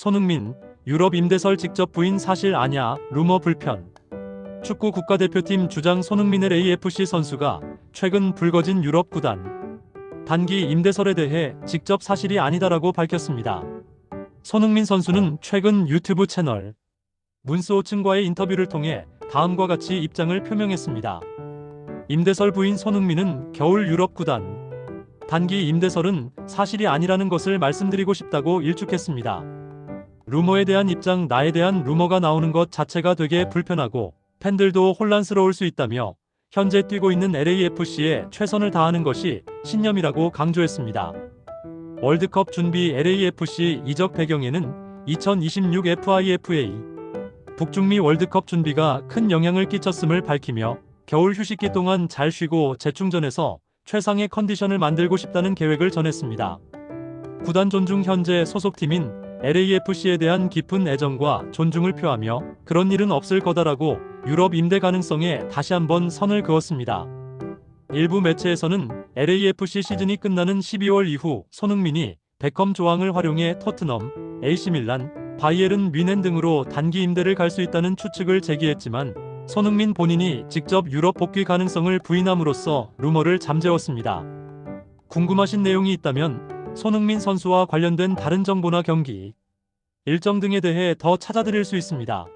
손흥민, 유럽 임대설 직접 부인 사실 아냐, 루머 불편. 축구 국가대표팀 주장 손흥민의 AFC 선수가 최근 불거진 유럽 구단 단기 임대설에 대해 직접 사실이 아니다라고 밝혔습니다. 손흥민 선수는 최근 유튜브 채널 문스오층과의 인터뷰를 통해 다음과 같이 입장을 표명했습니다. 임대설 부인 손흥민은 겨울 유럽 구단 단기 임대설은 사실이 아니라는 것을 말씀드리고 싶다고 일축했습니다. 루머에 대한 입장 나에 대한 루머가 나오는 것 자체가 되게 불편하고 팬들도 혼란스러울 수 있다며 현재 뛰고 있는 LAFC에 최선을 다하는 것이 신념이라고 강조했습니다. 월드컵 준비 LAFC 이적 배경에는 2026 FIFA 북중미 월드컵 준비가 큰 영향을 끼쳤음을 밝히며 겨울 휴식기 동안 잘 쉬고 재충전해서 최상의 컨디션을 만들고 싶다는 계획을 전했습니다. 구단 존중 현재 소속팀인 LAFC에 대한 깊은 애정과 존중을 표하며 그런 일은 없을 거다라고 유럽 임대 가능성에 다시 한번 선을 그었습니다. 일부 매체에서는 LAFC 시즌이 끝나는 12월 이후 손흥민이 베컴 조항을 활용해 토트넘, AC밀란, 바이에른 뮌헨 등으로 단기 임대를 갈 수 있다는 추측을 제기했지만 손흥민 본인이 직접 유럽 복귀 가능성을 부인함으로써 루머를 잠재웠습니다. 궁금하신 내용이 있다면 손흥민 선수와 관련된 다른 정보나 경기, 일정 등에 대해 더 찾아드릴 수 있습니다.